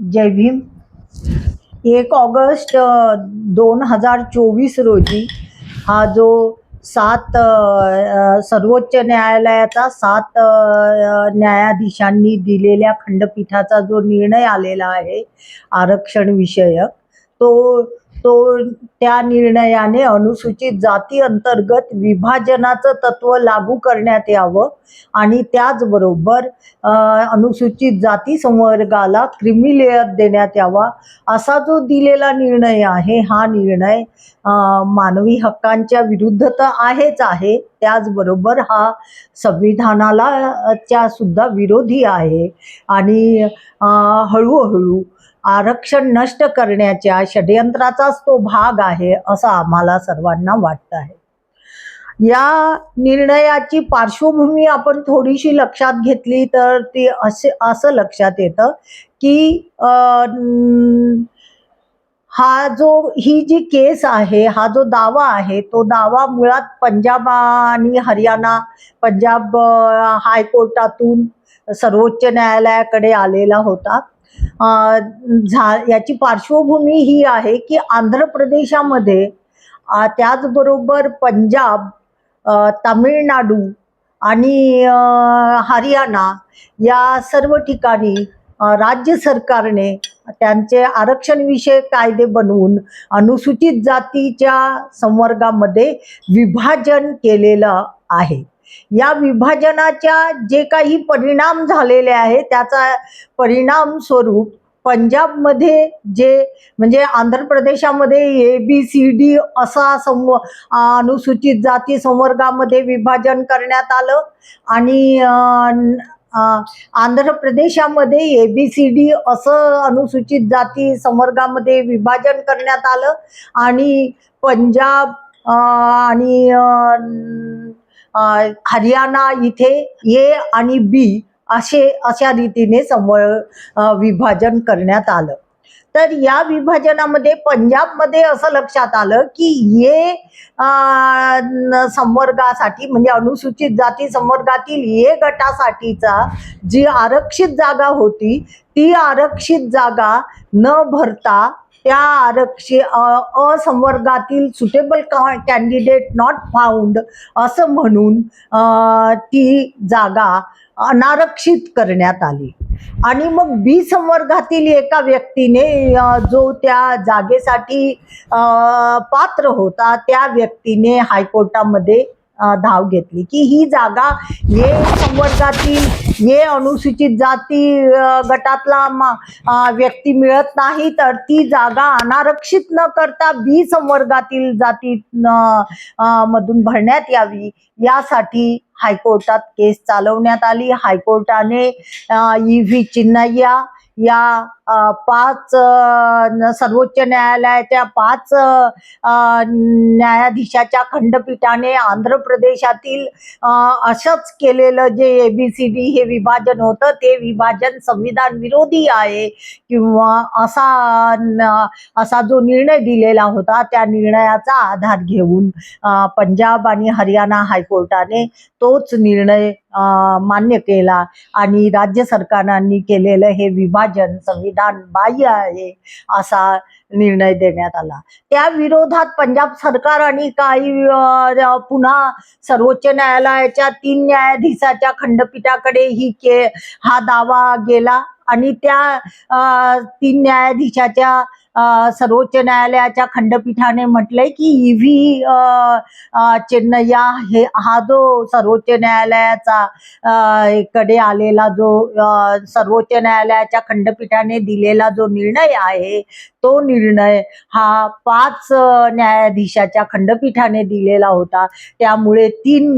जय भीम. एक ऑगस्ट दोन हजार चोवीस रोजी हा जो सात सर्वोच्च न्यायालयाचा सात न्यायाधीशांनी दिलेल्या खंडपीठाचा जो निर्णय आलेला आहे आरक्षण विषयक तो तो त्या निर्णयाने अनुसूचित जाती अंतर्गत विभाजनाचं तत्व लागू करण्यात यावं. आणि त्याचबरोबर अनुसूचित जाती संवर्गाला क्रिमिलेअर देण्यात यावा. असा जो दिलेला निर्णय आहे हा निर्णय मानवी हक्कांच्या विरुद्ध तर आहेच आहे. त्याचबरोबर हा संविधानाला च्या सुद्धा विरोधी आहे. आणि हळूहळू आरक्षण नष्ट करण्याच्या षडयंत्राचाच तो भाग आहे असं आम्हाला सर्वांना वाटत आहे. या निर्णयाची पार्श्वभूमी आपण थोडीशी लक्षात घेतली तर ती असे असं लक्षात येतं की हा जो ही जी केस आहे हा जो दावा आहे तो दावा मुळात पंजाब आणि हरियाणा पंजाब हायकोर्टातून सर्वोच्च न्यायालयाकडे आलेला होता. झा याची पार्श्वभूमी ही आहे की आंध्र प्रदेशामध्ये त्याचबरोबर पंजाब तामिळनाडू आणि हरियाणा या सर्व ठिकाणी राज्य सरकारने त्यांचे आरक्षणविषयक कायदे बनवून अनुसूचित जातीच्या संवर्गामध्ये विभाजन केलेलं आहे. या विभाजनाच्या जे काही परिणाम झालेले आहे त्याचा परिणाम स्वरूप पंजाबमध्ये जे म्हणजे आंध्र प्रदेशामध्ये ए बी सी डी असा सम अनुसूचित जाती संवर्गामध्ये विभाजन करण्यात आलं. आणि आंध्र प्रदेशामध्ये ए बी सी डी असं अनुसूचित जाती संवर्गामध्ये विभाजन करण्यात आलं. आणि पंजाब आणि हरियाणा इथे ए आणि बी असे अशा रीतीने संवळ विभाजन करण्यात आलं. तर या विभाजनामध्ये पंजाबमध्ये असं लक्षात आलं की ये संवर्गासाठी म्हणजे अनुसूचित जाती संवर्गातील ये गटासाठीचा जी आरक्षित जागा होती ती आरक्षित जागा न भरता त्या आरक्षी असंवर्गातील सुटेबल कॅन्डिडेट नॉट फाउंड असं म्हणून ती जागा अनारक्षित करण्यात आली. आणि मग बी संवर्गातील एका व्यक्तीने जो त्या जागेसाठी पात्र होता त्या व्यक्तीने हायकोर्टामध्ये धाव घेतली. की ही जागा ये संवर्गातील ये अनुसूचित जाती गटातला मा- व्यक्ती मिळत नाही तर ती जागा अनारक्षित न करता बी संवर्गातील जाती मधून भरण्यात यावी. यासाठी हायकोर्टात केस चालवण्यात आली. हायकोर्टाने ई व्ही चिन्नय्या या पाच सर्वोच्च न्यायालयाच्या पाच न्यायाधीशाच्या खंडपीठाने आंध्र प्रदेशातील असंच केलेलं जे ए बी सी डी हे विभाजन होतं ते विभाजन संविधान विरोधी आहे किंवा असा असा जो निर्णय दिलेला होता त्या निर्णयाचा आधार घेऊन पंजाब आणि हरियाणा हायकोर्टाने तोच निर्णय मान्य केला आणि राज्य सरकारांनी केलेलं हे विभाजन संविधान बाह्य आहे असा निर्णय देण्यात आला. त्या विरोधात पंजाब सरकार आणि काही पुन्हा सर्वोच्च न्यायालयाच्या तीन न्यायाधीशाच्या खंडपीठाकडे ही के हा दावा गेला आणि त्या तीन न्यायाधीशाच्या सर्वोच्च न्यायालयाच्या खंडपीठाने म्हटलंय की ईव्ही चेन्नय्या हे हा जो सर्वोच्च न्यायालयाचा कडे आलेला जो सर्वोच्च न्यायालयाच्या खंडपीठाने दिलेला जो निर्णय आहे तो निर्णय हा पाच न्यायाधीशाच्या खंडपीठाने दिलेला होता. त्यामुळे तीन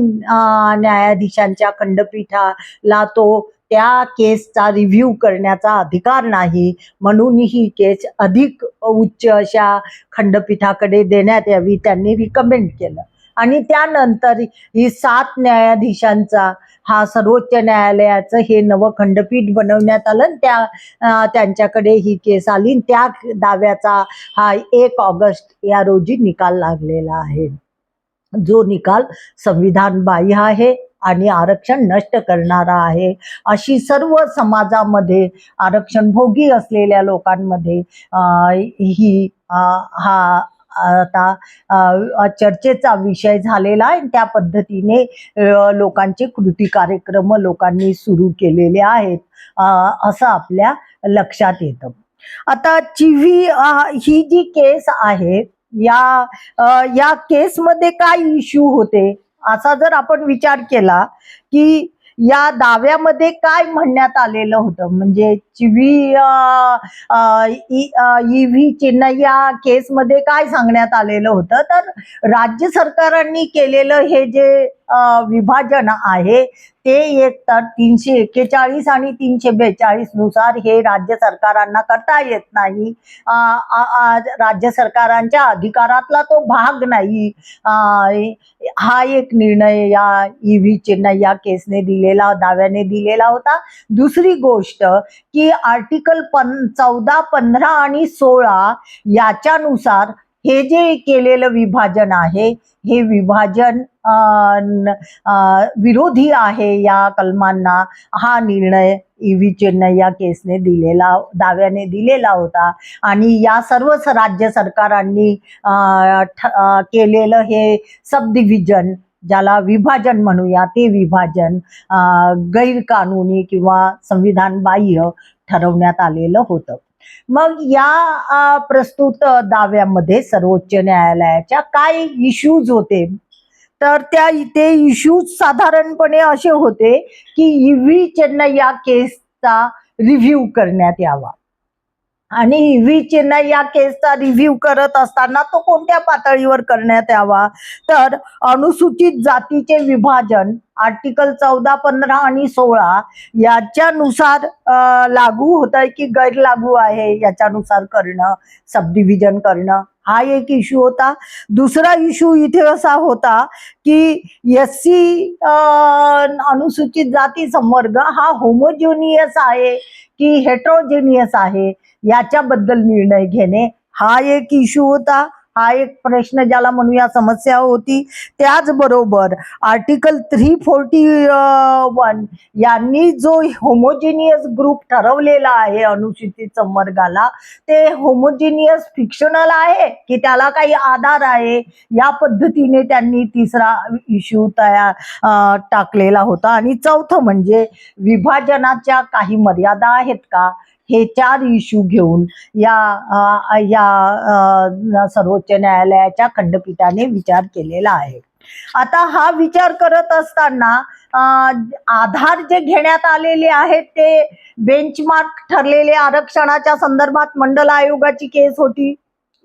न्यायाधीशांच्या खंडपीठाला तो त्या केसचा रिव्ह्यू करण्याचा अधिकार नाही. म्हणून ही केस अधिक उच्च अशा खंडपीठाकडे देण्यात यावी त्यांनी रिकमेंड केलं. आणि त्यानंतर ही सात न्यायाधीशांचा हा सर्वोच्च न्यायालयाचं हे नवं खंडपीठ बनवण्यात आलं त्या त्यांच्याकडे ही केस आली त्या दाव्याचा हा एक ऑगस्ट या रोजी निकाल लागलेला आहे. जो निकाल संविधान बाह्य आहे. आणि आरक्षण नष्ट करणारा आहे. अशी सर्व समाजामध्ये आरक्षण भोगी असलेल्या लोकांमध्ये ही हा आता चर्चेचा विषय झालेला आहे. त्या पद्धतीने लोकांचे कृती कार्यक्रम लोकांनी सुरू केलेले आहेत असं आपल्या लक्षात येतं. आता चिव्ही ही जी केस आहे या आ, या केसमध्ये काय इश्यू होते? असा जर आपण विचार केला की या दाव्यामध्ये काय म्हणण्यात आलेलं होतं? म्हणजे चिव्ही ईव्ही चेन्नई या केसमध्ये काय सांगण्यात आलेलं होतं? तर राज्य सरकारांनी केलेलं हे जे विभाजन आहे. ते एक तर तीनशे एक्केचाळीस आणि तीनशे बेचाळीसनुसार हे राज्य सरकारांना करता येत नाही. राज्य सरकारांच्या अधिकारातला तो भाग नाही. हा एक निर्णय या ईव्ही चेन्नई या केसने दिलेला दाव्याने दिलेला होता. दुसरी गोष्ट की आर्टिकल पन चौदा पंधरा आणि सोळा याच्यानुसार हे जे केलेलं विभाजन आहे हे विभाजन विरोधी आहे या कलमांना. हा निर्णय ईव्ही चेन्नई या केसने दिलेला दाव्याने दिलेला होता. आणि या सर्वच राज्य सरकारांनी केलेलं हे सब डिव्हिजन ज्याला विभाजन म्हणूया ते विभाजन गैरकानूनी किंवा संविधान बाह्य ठरवण्यात आलेलं होतं. मग या प्रस्तुत दाव्यामध्ये सर्वोच्च न्यायालयाच्या काय इश्यूज होते? तर त्या इथे इश्यूज साधारणपणे असे होते की ईव्ही चेन्नई या केसचा रिव्ह्यू करण्यात यावा. आणि ईव्ही चेन्नई या केसचा रिव्ह्यू करत असताना तो कोणत्या पातळीवर करण्यात यावा? तर अनुसूचित जातीचे विभाजन आर्टिकल चौदा पंधरा आणि सोळा याच्यानुसार लागू होत आहे की गैरलागू आहे याच्यानुसार करणं सब डिव्हिजन करणं हा एक इश्यू होता. दुसरा इश्यू इथे असा होता की एस सी अनुसूचित जाती संवर्ग हा होमोजेनियस आहे की हेट्रोजेनियस आहे याच्याबद्दल निर्णय घेणे हा एक इश्यू होता. हा एक प्रश्न ज्याला म्हणूया समस्या होती. त्याचबरोबर आर्टिकल थ्री फोर्टी वन यांनी जो होमोजिनियस ग्रुप ठरवलेला आहे अनुसूचित संवर्गाला ते होमोजिनियस फिक्शनल आहे की त्याला काही आधार आहे? या पद्धतीने त्यांनी तिसरा इश्यू तयार टाकलेला होता. आणि चौथं म्हणजे विभाजनाच्या काही मर्यादा आहेत का? हे चार इश्यू घेऊन या या सर्वोच्च न्यायालयाच्या खंडपीठाने विचार केलेला आहे. आता हा विचार करत असताना आधार जे घेण्यात आलेले आहेत ते बेंचमार्क ठरलेले आरक्षणाच्या संदर्भात मंडल आयोगाची केस होती.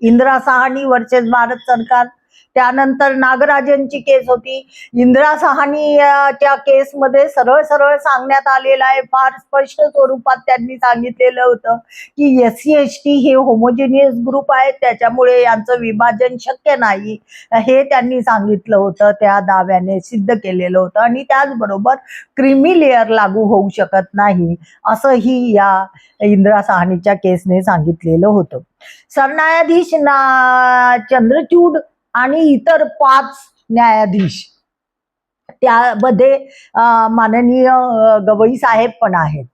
इंदिरा साहानी वर्सेस भारत सरकार. त्यानंतर नागराजांची केस होती. इंदिरा साहानी अ, केसमध्ये सरळ सरळ सांगण्यात आलेलं आहे. फार स्पष्ट स्वरूपात त्यांनी सांगितलेलं होतं की एस सी एस टी हे होमोजिनियस ग्रुप आहेत. त्याच्यामुळे यांचं विभाजन शक्य नाही. हे त्यांनी सांगितलं होतं. त्या दाव्याने सिद्ध केलेलं होतं. आणि त्याचबरोबर क्रिमी लेअर लागू होऊ शकत नाही असंही या इंदिरा सहानीच्या केसने सांगितलेलं होतं. सरन्यायाधीश ना चंद्रचूड आणि इतर पाच न्यायाधीश. त्यामध्ये माननीय गवई साहेब पण आहेत.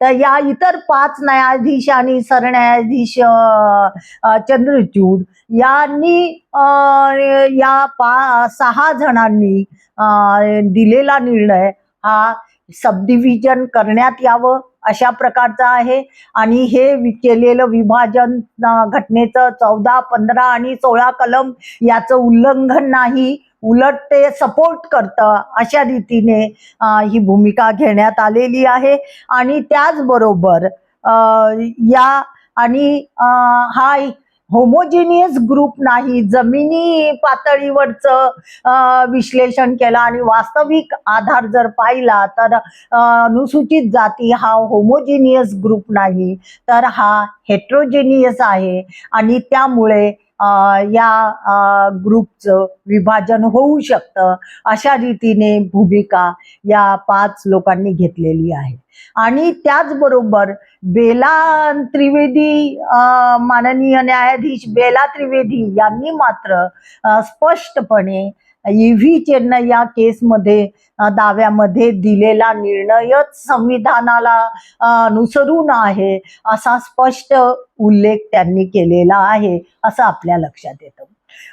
तर या इतर पाच न्यायाधीश आणि सरन्यायाधीश चंद्रचूड यांनी या पा सहा जणांनी दिलेला निर्णय हा सबडिव्हिजन करण्यात यावं. अशा प्रकारचा आहे. आणि हे केलेलं विभाजन घटनेचं चौदा पंधरा आणि सोळा कलम याचं उल्लंघन नाही. उलट ते सपोर्ट करतं अशा रीतीने ही भूमिका घेण्यात आलेली आहे. आणि त्याचबरोबर या आणि हा होमोजिनियस ग्रुप नाही. जमिनी पातळीवरचं विश्लेषण केलं आणि वास्तविक आधार जर पाहिला तर अनुसूचित जाती हा होमोजिनियस ग्रुप नाही. तर हा हेट्रोजेनियस आहे. आणि त्यामुळे या ग्रुपचं विभाजन होऊ शकतं अशा रीतीने भूमिका या पाच लोकांनी घेतलेली आहे. आणि त्याचबरोबर बेला त्रिवेदी माननीय न्यायाधीश बेला त्रिवेदी यांनी मात्र स्पष्टपणे व्ही चेन्नई या केसमध्ये दाव्यामध्ये दिलेला निर्णयच संविधानाला अनुसरून आहे असा स्पष्ट उल्लेख त्यांनी केलेला आहे असं आपल्या लक्षात येतं.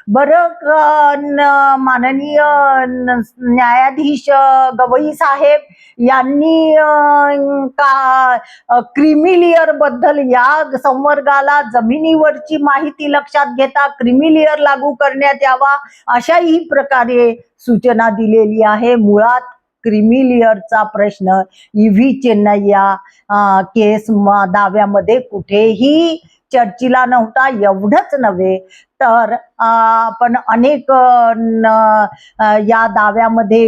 बरं माननीय न्यायाधीश गवई साहेब यांनी का क्रिमिलियरबद्दल या संवर्गाला जमिनीवरची माहिती लक्षात घेता क्रिमिलियर लागू करण्यात यावा अशाही प्रकारे सूचना दिलेली आहे. मुळात क्रिमिलियरचा प्रश्न ईव्ही चेन्नय्या केस दाव्यामध्ये कुठेही चर्चीला नव्हता एवढंच नव्हे. तर आपण अनेक या दाव्यामध्ये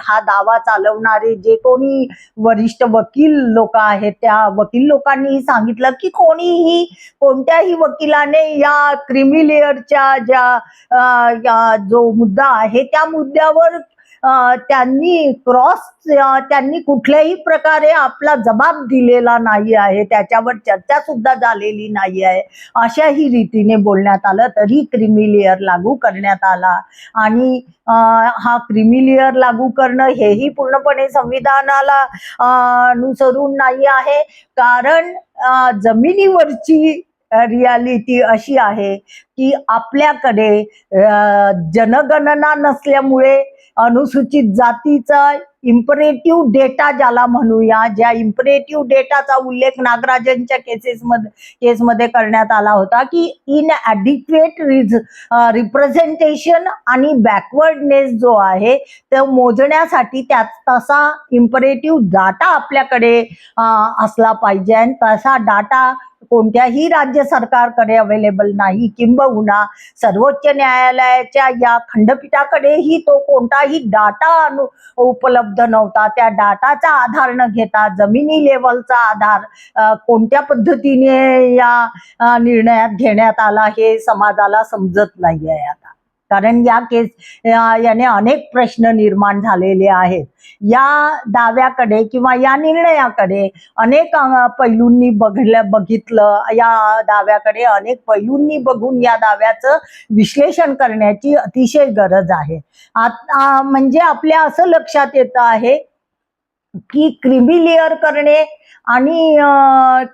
हा दावा चालवणारे जे कोणी वरिष्ठ वकील लोक आहेत त्या वकील लोकांनीही सांगितलं की कोणीही कोणत्याही वकिलाने या क्रिमिलेअरच्या ज्या या जो मुद्दा आहे त्या मुद्द्यावर त्यांनी क्रॉस त्यांनी कुठल्याही प्रकारे आपला जबाब दिलेला नाही आहे त्याच्यावर चर्चा सुद्धा झालेली नाही आहे अशाही रीतीने बोलण्यात आलं तरी क्रिमिलियर लागू करण्यात आला. आणि हा क्रिमिलियर लागू करणं हेही पूर्णपणे संविधानाला अनुसरून नाही आहे. कारण जमिनीवरची रियालिटी अशी आहे की आपल्याकडे जनगणना नसल्यामुळे अनुसूचित जातीचा इम्परेटिव्ह डेटा ज्याला म्हणूया ज्या इम्परेटिव्ह डेटाचा उल्लेख नागराजांच्या केसेसमध्ये केसमध्ये करण्यात आला होता की इन ॲडिक्वेट रिज रिप्रेझेंटेशन आणि बॅकवर्डनेस जो आहे तो मोजण्यासाठी त्यात तसा इम्परेटिव्ह डाटा आपल्याकडे असला पाहिजे. आणि तसा डाटा कोणत्याही राज्य सरकारकडे अवेलेबल नाही. किंबहुना सर्वोच्च न्यायालयाच्या या खंडपीठाकडेही तो कोणताही डाटा अनु उपलब्ध नव्हता. त्या डाटाचा आधार न घेता जमिनी लेवलचा आधार कोणत्या पद्धतीने या निर्णयात घेण्यात आला हे समाजाला समजत नाही आहे आता. कारण या केस याने अनेक प्रश्न निर्माण झालेले आहेत. या दाव्याकडे किंवा या निर्णयाकडे अनेक पैलूंनी बघलं बघितलं. या दाव्याकडे अनेक पैलूंनी बघून या दाव्याचं विश्लेषण करण्याची अतिशय गरज आहे. आता म्हणजे आपल्या असं लक्षात येतं आहे की क्रिमिलेअर करणे आणि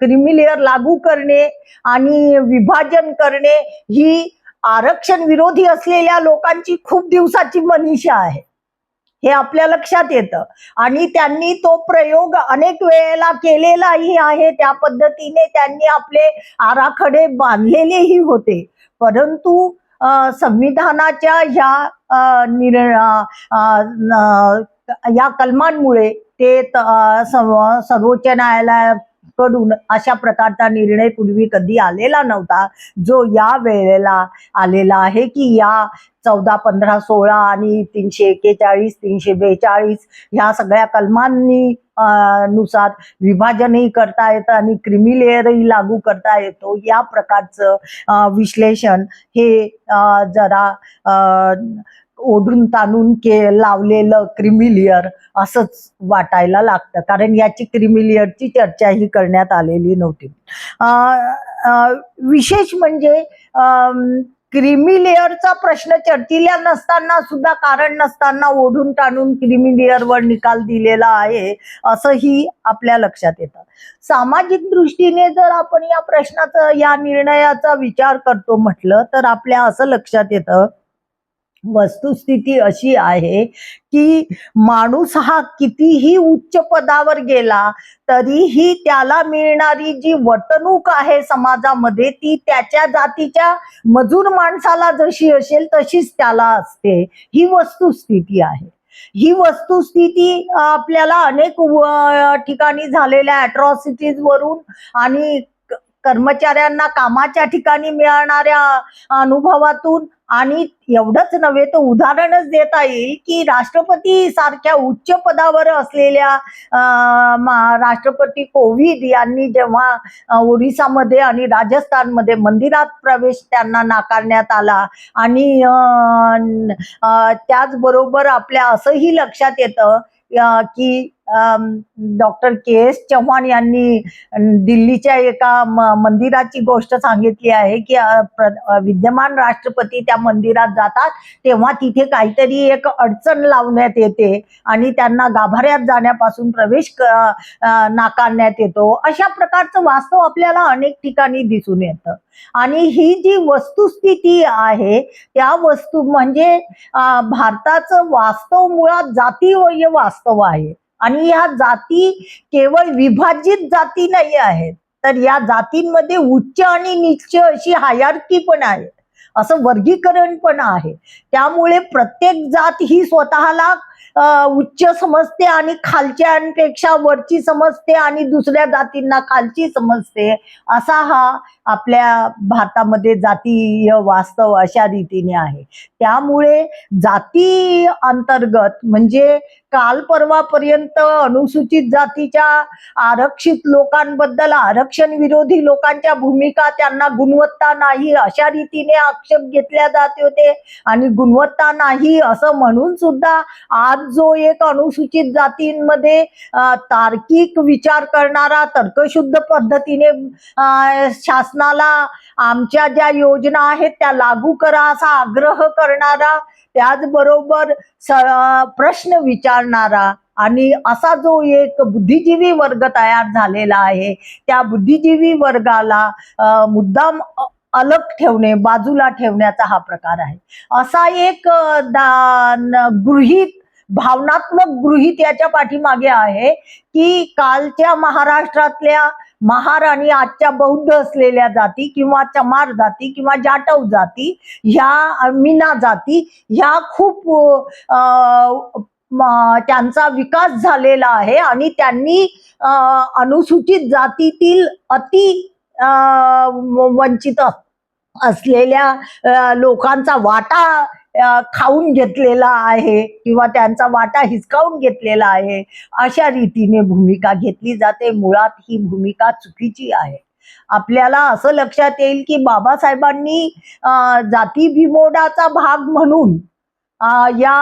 क्रिमिलेअर लागू करणे आणि विभाजन करणे ही आरक्षण विरोधी असलेल्या लोकांची खूप दिवसाची मनीषा आहे. हे आपल्या लक्षात येतं. आणि त्यांनी तो प्रयोग अनेक वेळेला केलेलाही आहे. त्या पद्धतीने त्यांनी आपले आराखडे बांधलेलेही होते. परंतु संविधानाच्या ह्या अ, निर या कलमांमुळे ते त- न्यायालयात कडून अशा प्रकारचा निर्णय पूर्वी कधी आलेला नव्हता. जो या वेळेला आलेला आहे की या चौदा पंधरा सोळा आणि तीनशे एक्केचाळीस तीनशे बेचाळीस ह्या सगळ्या कलमांनी नुसार विभाजनही करता येतं आणि क्रिमिलेअरही लागू करता येतो. या प्रकारचं विश्लेषण हे जरा ओढून ताणून के लावलेलं क्रिमिलियर असंच वाटायला लागतं. कारण याची क्रिमिलियरची चर्चाही करण्यात आलेली नव्हती. अ, विशेष म्हणजे क्रिमिलेअरचा प्रश्न चर्चिला नसताना सुद्धा कारण नसताना ओढून टाणून क्रिमिलेअरवर निकाल दिलेला आहे असंही आपल्या लक्षात येतं. सामाजिक दृष्टीने जर आपण या प्रश्नाचा या निर्णयाचा विचार करतो म्हटलं तर आपल्या असं लक्षात येतं वस्तुस्थिती अशी आहे की माणूस हा कितीही उच्च पदावर गेला तरीही त्याला मिळणारी जी वर्तणूक आहे समाजामध्ये ती त्याच्या जातीच्या मजूर माणसाला जशी असेल तशीच त्याला असते. ही वस्तुस्थिती आहे. ही वस्तुस्थिती आपल्याला अनेक ठिकाणी झालेल्या अट्रॉसिटीज वरून आणि कर्मचाऱ्यांना कामाच्या ठिकाणी मिळणाऱ्या अनुभवातून आणि एवढंच नव्हे तर उदाहरणच देता येईल की राष्ट्रपती सारख्या उच्च पदावर असलेल्या राष्ट्रपती कोविंद यांनी जेव्हा ओरिसामध्ये आणि राजस्थानमध्ये मंदिरात प्रवेश त्यांना नाकारण्यात आला आणि त्याचबरोबर आपल्या असंही लक्षात येतं की डॉक्टर के एस चव्हाण यांनी दिल्लीच्या एका मंदिराची गोष्ट सांगितली आहे की विद्यमान राष्ट्रपती त्या मंदिरात जातात तेव्हा तिथे काहीतरी एक अडचण लावण्यात येते आणि त्यांना गाभाऱ्यात जाण्यापासून प्रवेश नाकारण्यात येतो. अशा प्रकारचं वास्तव आपल्याला अनेक ठिकाणी दिसून येतं. आणि ही जी वस्तुस्थिती आहे त्या वस्तू म्हणजे भारताचं वास्तव मुळात जातीय वास्तव आहे. आणि या जाती केवळ विभाजित जाती नाही आहेत. तर या जातींमध्ये उच्च आणि निच्च अशी हायारकी पण आहे. असं वर्गीकरण पण आहे. त्यामुळे प्रत्येक जात ही स्वतःला उच्च समजते आणि खालच्यापेक्षा वरची समजते आणि दुसऱ्या जातींना खालची समजते. असा हा आपल्या भारतामध्ये जातीय वास्तव अशा रीतीने आहे. त्यामुळे जाती अंतर्गत म्हणजे काल परवापर्यंत अनुसूचित जातीच्या आरक्षित लोकांबद्दल आरक्षण विरोधी लोकांच्या भूमिका त्यांना गुणवत्ता नाही अशा रीतीने आक्षेप घेतल्या जात होते. आणि गुणवत्ता नाही असं म्हणून सुद्धा आज जो एक अनुसूचित जातींमध्ये तार्किक विचार करणारा तर्कशुद्ध पद्धतीने शासनाला आमच्या ज्या योजना आहेत त्या लागू करा असा आग्रह करणारा त्याचबरोबर स- प्रश्न विचारणारा आणि असा जो एक बुद्धिजीवी वर्ग तयार झालेला आहे त्या बुद्धिजीवी वर्गाला मुद्दाम अलग ठेवणे बाजूला ठेवण्याचा हा प्रकार आहे. असा एक अ, दा- गृहीत भावनात्मक गृहीत याच्या पाठीमागे आहे की कालच्या महाराष्ट्रातल्या महार आणि आजच्या बौद्ध असलेल्या जाती किंवा चमार जाती किंवा जाटव जाती ह्या मीना जाती ह्या खूप त्यांचा विकास झालेला आहे आणि त्यांनी अनुसूचित जातीतील अति वंचित असलेल्या लोकांचा वाटा खाऊन घेतलेला आहे किंवा त्यांचा वाटा हिसकावून घेतलेला आहे अशा रीतीने भूमिका घेतली जाते. मुळात ही भूमिका चुकीची आहे. आपल्याला असं लक्षात येईल की बाबासाहेबांनी जाती भिमोडाचा भाग म्हणून या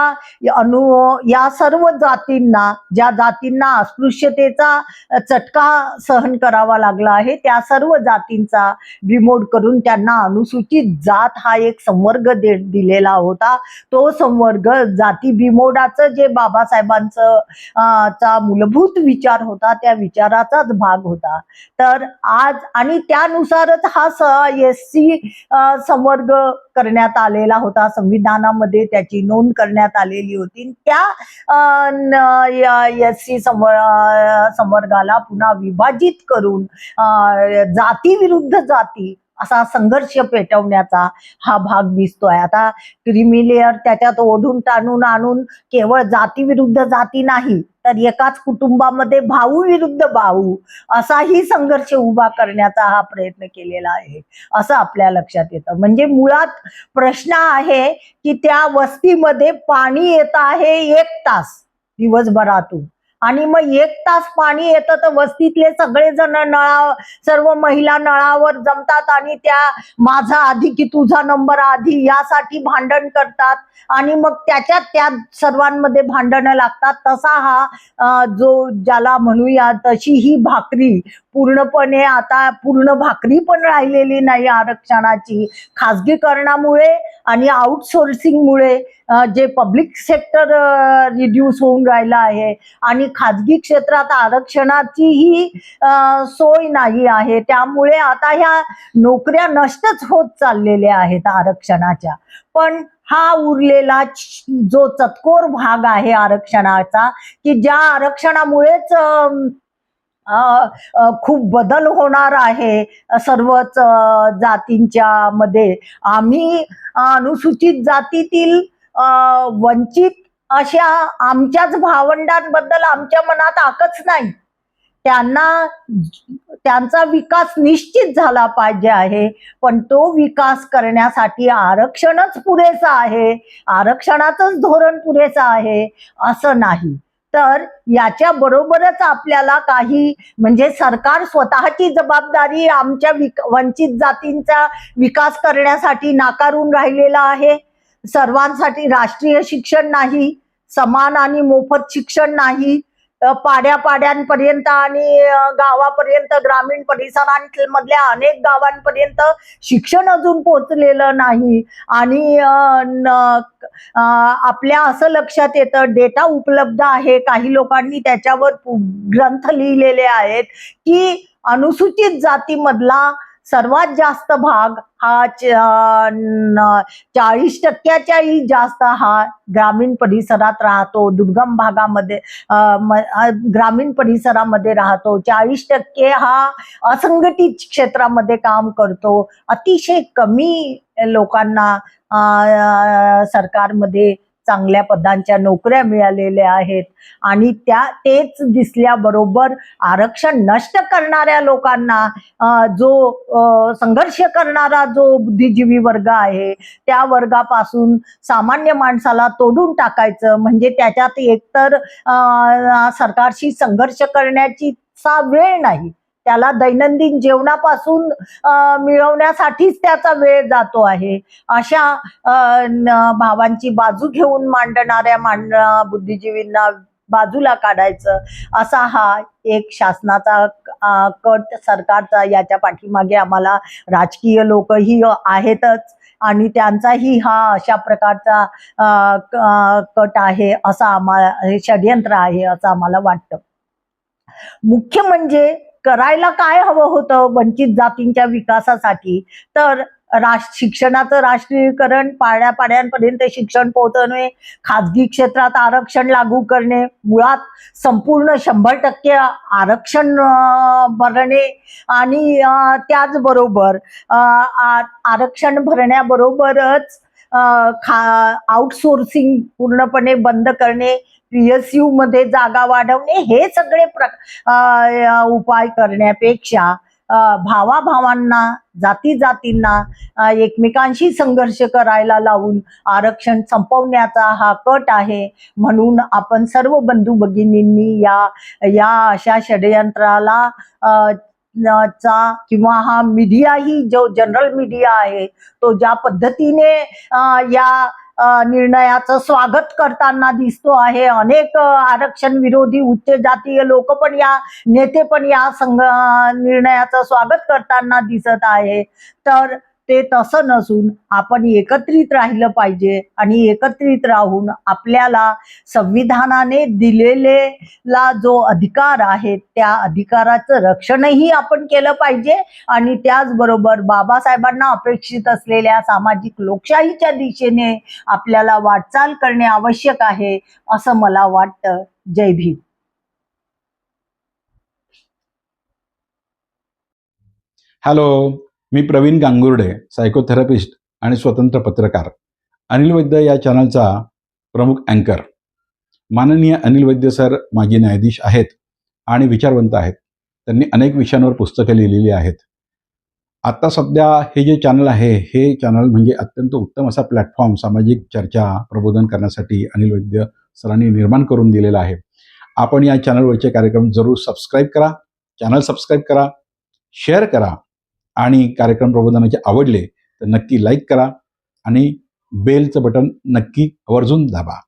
अनु या सर्व जातींना ज्या जातींना अस्पृश्यतेचा चटका सहन करावा लागला आहे त्या सर्व जातींचा विमोड करून त्यांना अनुसूचित जात हा एक संवर्ग दे दिलेला होता. तो संवर्ग जाती बिमोडाचं जे बाबासाहेबांचं चा मूलभूत विचार होता त्या विचाराचाच भाग होता. तर आज आणि त्यानुसारच हा स एस सी संवर्ग करण्यात आलेला होता. संविधानामध्ये त्याची नोंद करण्यात आलेली होती. त्या एस सी संवर्गाला पुन्हा विभाजित करून जाती विरुद्ध जाती असा संघर्ष पेटवण्याचा हा भाग दिसतोय. आता क्रिमिलेअर त्याच्यात ओढून टाणून आणून केवळ जाती विरुद्ध जाती नाही तर एकाच कुटुंबामध्ये भाऊ विरुद्ध भाऊ असाही संघर्ष उभा करण्याचा हा प्रयत्न केलेला आहे असं आपल्या लक्षात येतं. म्हणजे मुळात प्रश्न आहे की त्या वस्तीमध्ये पाणी येत आहे एक तास दिवसभरातून. आणि मग एक तास पाणी येतं तर वस्तीतले सगळेजण नळा सर्व महिला नळावर जमतात आणि त्या माझा आधी की तुझा नंबर आधी यासाठी भांडण करतात. आणि मग त्याच्यात त्या सर्वांमध्ये भांडणं लागतात. तसा हा जो ज्याला म्हणूया तशी ही भाकरी पूर्णपणे आता पूर्ण भाकरी पण राहिलेली नाही आरक्षणाची. खाजगीकरणामुळे आणि आउटसोर्सिंगमुळे जे पब्लिक सेक्टर रिड्यूस होऊन राहिला आहे. आणि खाजगी क्षेत्रात आरक्षणाची ही सोय नाही आहे. त्यामुळे आता ह्या नोकऱ्या नष्टच होत चाललेल्या आहेत आरक्षणाच्या. पण हा उरलेला जो चतकोर भाग आहे आरक्षणाचा की ज्या आरक्षणामुळेच खूप बदल होणार आहे सर्वच जातींच्या मध्ये. आम्ही अनुसूचित जातीतील अ, वंचित अशा आमच्याच भावंडांबद्दल आमच्या मनात आकच नाही. त्यांना त्यांचा विकास निश्चित झाला पाहिजे आहे पण तो विकास करण्यासाठी आरक्षणच पुरेसा आहे आरक्षणाचंच धोरण पुरेसा आहे असं नाही. तर याच्या बरोबरच आपल्याला काही म्हणजे सरकार स्वतःची जबाबदारी आमच्या विक वंचित जातींचा विकास करण्यासाठी नाकारून राहिलेला आहे. सर्वांसाठी राष्ट्रीय शिक्षण नाही समान आणि मोफत शिक्षण नाही. पाड्या पाड्यांपर्यंत आणि गावापर्यंत ग्रामीण परिसरांमधल्या अनेक गावांपर्यंत शिक्षण अजून पोहोचलेलं नाही. आणि आपल्या असं लक्षात येतं डेटा उपलब्ध आहे. काही लोकांनी त्याच्यावर ग्रंथ लिहिलेले आहेत की अनुसूचित जातीमधला सर्वात जास्त भाग हा चाळीस टक्क्याच्याही जास्त हा ग्रामीण परिसरात राहतो. दुर्गम भागामध्ये ग्रामीण परिसरामध्ये राहतो. चाळीस टक्के हा असंघटित क्षेत्रामध्ये काम करतो. अतिशय कमी लोकांना सरकारमध्ये चांगल्या पदांच्या नोकऱ्या मिळालेल्या आहेत. आणि त्या तेच दिसल्याबरोबर आरक्षण नष्ट करणाऱ्या लोकांना जो संघर्ष करणारा जो बुद्धिजीवी वर्ग आहे त्या वर्गापासून सामान्य माणसाला तोडून टाकायचं. म्हणजे त्याच्यात एकतर सरकारशी संघर्ष करण्याची चा वेळ नाही. त्याला दैनंदिन जेवणापासून मिळवण्यासाठीच त्याचा वेळ जातो आहे. अशा भावांची बाजू घेऊन मांडणाऱ्या मांड बुद्धिजीवींना बाजूला काढायचं असा हा एक शासनाचा कट सरकारचा याच्या पाठीमागे आम्हाला राजकीय लोकही आहेतच. आणि त्यांचाही हा अशा प्रकारचा कट आहे असा आम्हाला हे षडयंत्र आहे असं आम्हाला वाटतं. मुख्य म्हणजे करायला काय हवं होतं वंचित जातींच्या विकासासाठी? तर राष्ट्र शिक्षणाचं राष्ट्रीयकरण पाड्या पाड्यांपर्यंत शिक्षण पोहोचवणे खाजगी क्षेत्रात आरक्षण लागू करणे मुळात संपूर्ण शंभर टक्के आरक्षण भरणे आणि त्याचबरोबर आरक्षण भरण्याबरोबरच खा आउटसोर्सिंग पूर्णपणे बंद करणे पी एस यू मध्ये जागा वाढवणे हे सगळे प्र उपाय करण्यापेक्षा भावाभावांना जाती जातींना एकमेकांशी संघर्ष करायला लावून आरक्षण संपवण्याचा हा कट आहे. म्हणून आपण सर्व बंधू भगिनींनी या या अशा षडयंत्राला चा किंवा हा मीडियाही जो जनरल मीडिया आहे तो ज्या पद्धतीने या निर्णयाचं स्वागत करताना दिसतो आहे. अनेक आरक्षण विरोधी उच्च जातीय लोक पण या नेते पण या संघ निर्णयाचं स्वागत करताना दिसत आहे. तर ते तसं नसून आपण एकत्रित राहिलं पाहिजे आणि एकत्रित राहून आपल्याला संविधानाने दिलेले ला जो अधिकार आहे त्या अधिकाराचं रक्षणही आपण केलं पाहिजे. आणि त्याचबरोबर बाबासाहेबांना अपेक्षित असलेल्या सामाजिक लोकशाहीच्या दिशेने आपल्याला वाटचाल करणे आवश्यक आहे असं मला वाटतं. जय भीम. हॅलो मी प्रवीण गांगुर्डे सायकोथेरपिस्ट आणि स्वतंत्र पत्रकार. अनिल वैद्य या चॅनलचा प्रमुख अँकर माननीय अनिल वैद्य सर माजी न्यायाधीश आहेत आणि विचारवंत आहेत. त्यांनी अनेक विषयांवर पुस्तकं लिहिलेली आहेत. आत्ता सध्या हे जे चॅनल आहे हे चॅनल म्हणजे अत्यंत उत्तम असा प्लॅटफॉर्म सामाजिक चर्चा प्रबोधन करण्यासाठी अनिल वैद्य सरांनी निर्माण करून दिलेला आहे. आपण या चॅनलवरचे कार्यक्रम जरूर सबस्क्राईब करा. चॅनल सबस्क्राईब करा. शेअर करा. आणि कार्यक्रम प्रबोधनाचे आवडले तर नक्की लाईक करा आणि बेलचं बटन नक्की आवर्जून दाबा.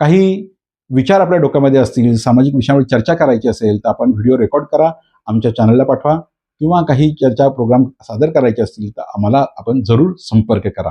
काही विचार आपल्या डोक्यामध्ये असतील सामाजिक विषयावर चर्चा करायची असेल तर आपण व्हिडिओ रेकॉर्ड करा आमच्या चॅनलला पाठवा किंवा काही चर्चा प्रोग्राम सादर करायचे असतील तर आम्हाला आपण जरूर संपर्क करा.